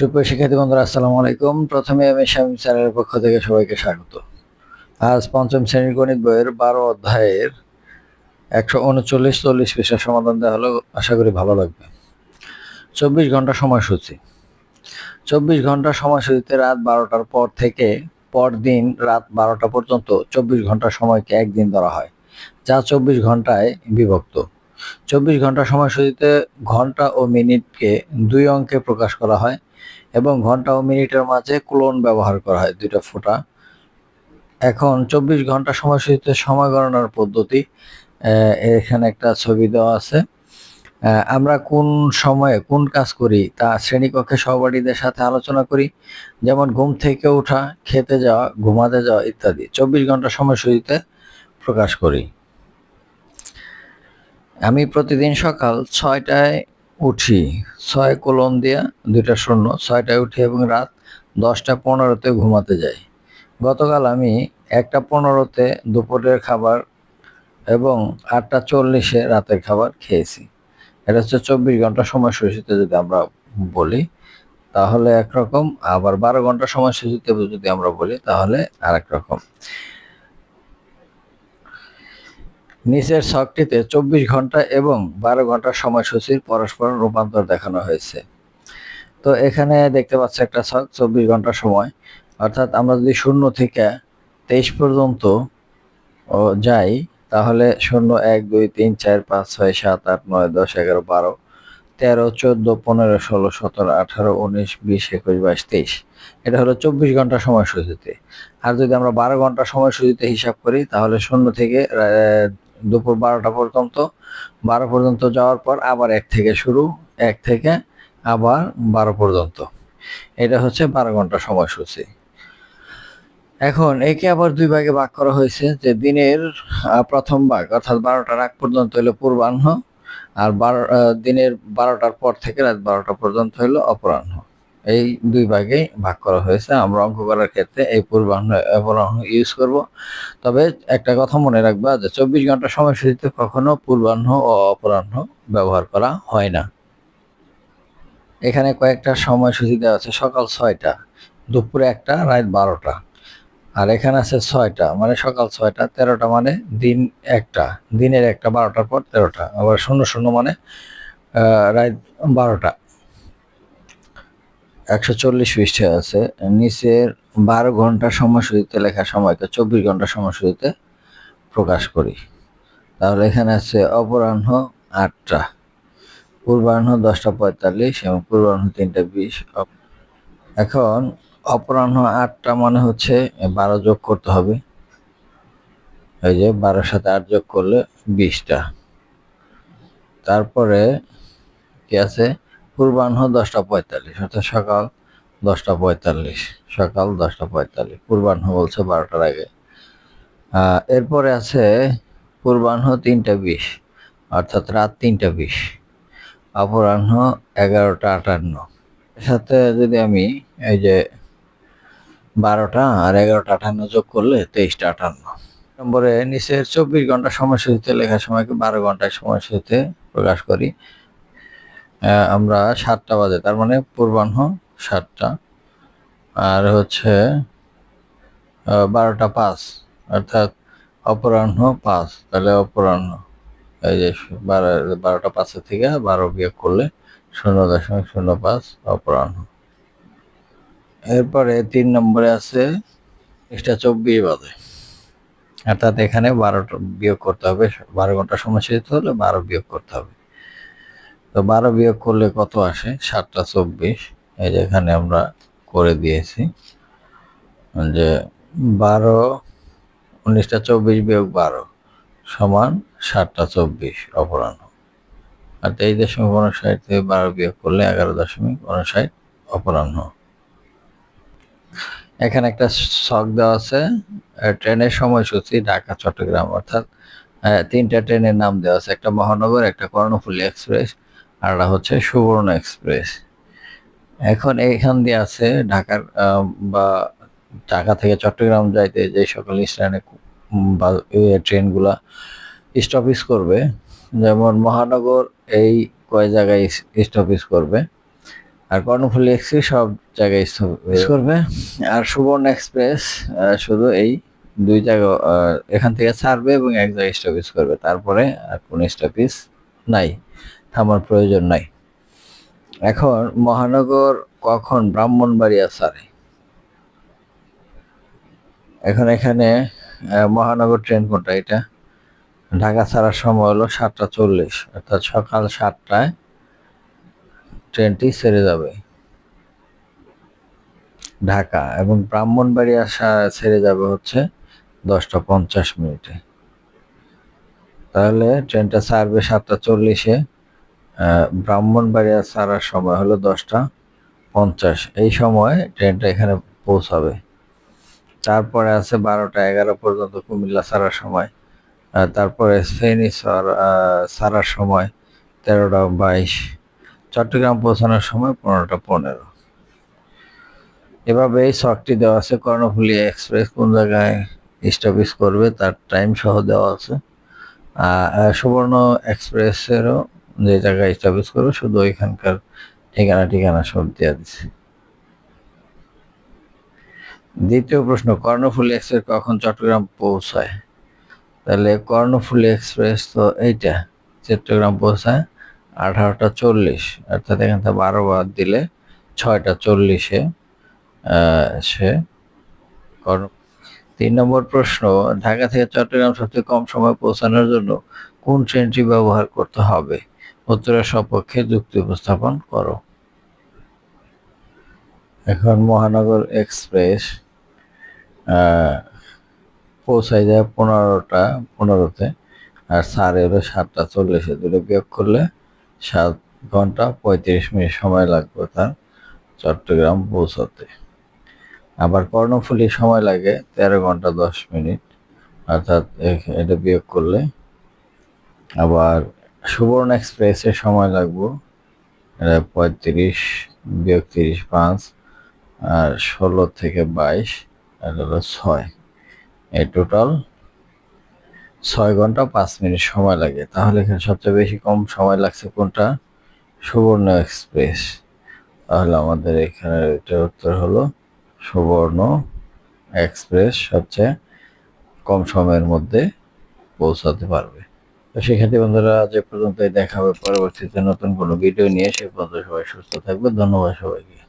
সুপ্রিয় শিক্ষার্থী বন্ধুরা, আসসালামু আলাইকুম। প্রথমে আমি স্বামী স্যারের পক্ষ থেকে সবাইকে স্বাগত। আজ পঞ্চম শ্রেণির গণিত বইয়ের বারো অধ্যায়ের একশো উনচল্লিশ চল্লিশ পৃষ্ঠার সমাধান দেওয়া হলো। আশা করি ভালো লাগবে। চব্বিশ ঘণ্টা সময়সূচি। চব্বিশ ঘণ্টা সময়সূচিতে রাত বারোটার পর থেকে পরদিন রাত বারোটা পর্যন্ত চব্বিশ ঘণ্টা সময়কে একদিন ধরা হয়, যা চব্বিশ ঘন্টায় বিভক্ত। চব্বিশ ঘণ্টা সময়সূচিতে ঘণ্টা ও মিনিটকে দুই অঙ্কে প্রকাশ করা হয় এবং ঘণ্টা ও মিনিটের মাঝে ক্লোন ব্যবহার করা হয় দুইটা ফোঁটা। এখন চব্বিশ ঘণ্টা সময়সূচিতে সময় গণনার পদ্ধতি এখানে একটা ছবি দেওয়া আছে। আমরা কোন সময়ে কোন কাজ করি তা শ্রেণীকক্ষে সহপাঠীদের সাথে আলোচনা করি, যেমন ঘুম থেকে ওঠা, খেতে যাওয়া, ঘুমাতে যাওয়া ইত্যাদি। চব্বিশ ঘণ্টা সময়সূচিতে প্রকাশ করি। আমি প্রতিদিন সকাল ছয়টায় উঠি। ছয় কোলন দিয়া দুইটা শূন্য, ছয়টায় উঠি এবং রাত দশটা পনেরোতে ঘুমাতে যাই। গতকাল আমি একটা পনেরোতে দুপুরের খাবার এবং আটটা চল্লিশে রাতের খাবার খেয়েছি। এটা হচ্ছে চব্বিশ ঘণ্টা সময়সূচিতে যদি আমরা বলি, তাহলে একরকম। আবার বারো ঘণ্টা সময়সূচিতে যদি আমরা বলি, তাহলে আরেক রকম। নিচের ছকটিতে চব্বিশ ঘণ্টা এবং বারো ঘণ্টা সময়সূচির পরস্পর রূপান্তর দেখানো হয়েছে। তো এখানে দেখতে পাচ্ছি একটা ছক, চব্বিশ ঘণ্টা সময়। অর্থাৎ আমরা যদি শূন্য থেকে তেইশ পর্যন্ত যাই, তাহলে শূন্য, এক, দুই, তিন, চার, পাঁচ, ছয়, সাত, আট, নয়, দশ, এগারো, বারো, তেরো, চোদ্দ, পনেরো, ষোলো, সতেরো, আঠারো, উনিশ, বিশ, একুশ, বাইশ, তেইশ। এটা হলো চব্বিশ ঘণ্টা সময়সূচিতে। আর যদি আমরা বারো ঘণ্টা সময়সূচিতে হিসাব করি, তাহলে শূন্য থেকে দুপুর বারোটা পর্যন্ত। বারো পর্যন্ত যাওয়ার পর আবার এক থেকে শুরু, এক থেকে আবার বারো পর্যন্ত। এটা হচ্ছে বারো ঘণ্টা সময়সূচি। এখন একে আবার দুই ভাগে ভাগ করা হয়েছে যে দিনের প্রথম ভাগ অর্থাৎ বারোটার আগ পর্যন্ত হলো পূর্বাহ্ন আর বারো দিনের বারোটার পর থেকে রাত বারোটা পর্যন্ত হলো অপরাহ্ন। এই দুই ভাগেই ভাগ করা হয়েছে। আমরা অঙ্ক করার ক্ষেত্রে এই পূর্বাহ্ন অপরাহ্ন ইউজ করব। তবে একটা কথা মনে রাখবা যে চব্বিশ ঘণ্টা সময়সূচিতে কখনো পূর্বাহ্ন ও অপরাহ্ন ব্যবহার করা হয় না। এখানে কয়েকটা সময়সূচি দেওয়া আছে। সকাল ছয়টা, দুপুরে একটা, রাত বারোটা। আর এখানে আছে ছয়টা মানে সকাল ছয়টা, তেরোটা মানে দিন একটা। দিনের একটা বারোটার পর তেরোটা, আবার শূন্য শূন্য মানে রাত বারোটা। একশো চল্লিশ পৃষ্ঠে আছে, নিচের বারো ঘণ্টা সময়সূচিতে লেখা সময়কে চব্বিশ ঘণ্টা সময়সূচিতে প্রকাশ করি। তাহলে এখানে আছে অপরাহ্ন আটটা, পূর্বাহ্ন দশটা পঁয়তাল্লিশ এবং পূর্বাহ্ন তিনটা বিশ। এখন অপরাহ্ন আটটা মানে হচ্ছে বারো যোগ করতে হবে। এই যে বারোর সাথে আট যোগ করলে বিশটা। তারপরে কি আছে? পূর্বাহ্ন দশটা পঁয়তাল্লিশ, অর্থাৎ সকাল দশটা পঁয়তাল্লিশ, সকাল দশটা পঁয়তাল্লিশ। পূর্বাহ্ন বলছে বারোটার আগে। এরপরে আছে পূর্বাহ্ন তিনটা বিশ, অর্থাৎ রাত তিনটা বিশ। অপরাহ্ন এগারোটা আটান্ন। এর সাথে যদি আমি এই যে বারোটা আর এগারোটা আটান্ন যোগ করলে তেইশটা আটান্ন। নম্বরে নিচের চব্বিশ ঘণ্টা সময়সূচিতে লেখার সময়কে বারো ঘন্টায় সময়সূচিতে প্রকাশ করি। আমরা সাতটা বাজে, তার মানে পূর্বাহ্ন সাতটা। আর হচ্ছে বারোটা পাঁচ, অর্থাৎ অপরাহ্ন পাঁচ, তাহলে অপরাহ্ন। এই যে বারো, বারোটা পাঁচের থেকে বারো বিয়োগ করলে শূন্য দশমিক শূন্য পাঁচ অপরাহ্ন। এরপরে তিন নম্বরে আছে এক্সট্রা চব্বিশ বাজে। অর্থাৎ এখানে বারোটা বিয়োগ করতে হবে, বারো ঘণ্টা সময় হলে বারো বিয়োগ করতে হবে। তো বারো বিয়োগ করলে কত আসে? সাতটা চব্বিশ। এই যে এখানে আমরা করে দিয়েছি। যে বারো উনিশটা চব্বিশ বিয়োগ বারো সমান সাতটা চব্বিশ অপরাহ্ন। আর তেইশ দশমিক উনষাট থেকে বারো বিয়োগ করলে এগারো দশমিক উনষাট অপরাহ্ন। এখানে একটা শখ দেওয়া আছে ট্রেনের সময়সূচি ঢাকা চট্টগ্রাম। অর্থাৎ আহ, তিনটা ট্রেনের নাম দেওয়া আছে। একটা মহানগর একটা কর্ণফুলী এক্সপ্রেস। আর হচ্ছে সুবর্ণ এক্সপ্রেস। এখন এইখান দিয়ে আছে ঢাকার বা ঢাকা থেকে চট্টগ্রাম যাইতে যে সকল স্ট্যান্ডে বা ট্রেনগুলা স্টপিস করবে। যেমন মহানগর এই কয় জায়গায় স্টপিস করবে। আর কর্ণফুলী এক্সপ্রেস সব জায়গায় stop করবে। আর সুবর্ণ এক্সপ্রেস শুধু এই দুই জায়গা এখান থেকে ছাড়বে এবং এক জায়গায় স্টপেজ করবে। তারপরে আর কোনো স্টপেজ নাই। থামার প্রয়োজন নাই। এখন মহানগর কখন ব্রাহ্মণবাড়িয়া ছাড়ে? এখন এখানে মহানগর ট্রেন কোনটা এটা? ঢাকা ছাড়ার সময় হলো সাতটা চল্লিশ, অর্থাৎ সকাল সাতটায় ট্রেনটি ছেড়ে যাবে। ঢাকা এবং ব্রাহ্মণবাড়িয়া ছেড়ে যাবে হচ্ছে দশটা পঞ্চাশ মিনিটে। তাহলে ট্রেনটা ছাড়বে সাতটা চল্লিশে। ব্রাহ্মণবাড়িয়া ছাড়ার সময় হলো দশটা পঞ্চাশ। এই সময় ট্রেনটা এখানে পৌঁছাবে। তারপরে আছে বারোটা এগারো পর্যন্ত কুমিল্লা ছাড়ার সময়। তারপরে ফেনী ছাড়ার সময় তেরোটা বাইশ। চট্টগ্রাম পৌঁছানোর সময় পনেরোটা পনেরো। এভাবে এই শখটি দেওয়া আছে। কর্ণফুলী এক্সপ্রেস কোন জায়গায় স্টপেজ করবে তার টাইম সহ দেওয়া আছে। সুবর্ণ এক্সপ্রেসেরও যে জায়গায় স্টপেজ করবে, শুধু ওইখানকার ঠিকানা ঠিকানা সব দেওয়া দিচ্ছে দ্বিতীয় প্রশ্ন, কর্ণফুলী এক্সপ্রেস কখন চট্টগ্রাম পৌঁছায়? তাহলে কর্ণফুলী এক্সপ্রেস তো এইটা, চট্টগ্রাম পৌঁছায় আঠারোটা চল্লিশ, অর্থাৎ এখান থেকে বারো বাদ দিলে ছয়টা চল্লিশে সে কর্ণ, তিন নম্বর প্রশ্ন, ঢাকা থেকে চট্টগ্রাম সবচেয়ে কম সময় পৌঁছানোর জন্য কোন ট্রেনটি ব্যবহার করতে হবে? উত্তরের সপক্ষে যুক্তি উপস্থাপন করো। এখন মহানগর এক্সপ্রেস পৌঁছায় যায় পনেরোটা, পনেরোতে। আর সাড়ে হলো সাতটা চল্লিশে, দুটো বিয়োগ করলে সাত ঘণ্টা পঁয়ত্রিশ মিনিট সময় লাগবে তার চট্টগ্রাম পৌঁছাতে। আবার কর্ণফুলী সময় লাগে তেরো ঘণ্টা দশ মিনিট, অর্থাৎ এটা বিয়োগ করলে। আবার সুবর্ণ এক্সপ্রেসে সময় লাগবো। এটা পঁয়ত্রিশ, বিয়োগ তিরিশ, পাঁচ, আর ষোলো থেকে বাইশ, আর হলো ছয়। এই টোটাল ছয় ঘণ্টা পাঁচ মিনিট সময় লাগে। তাহলে এখানে সবচেয়ে বেশি কম সময় লাগছে কোনটা? সুবর্ণ এক্সপ্রেস। তাহলে আমাদের এখানে এটার উত্তর হলো সুবর্ণ এক্সপ্রেস সবচেয়ে কম সময়ের মধ্যে পৌঁছাতে পারবে। সেক্ষেত্রে বন্ধুরা, আজ পর্যন্ত পর্যন্তই। দেখাবে পরবর্তীতে নতুন কোনো ভিডিও নিয়ে। সে পর্যন্ত সবাই সুস্থ থাকবে ধন্যবাদ সবাইকে।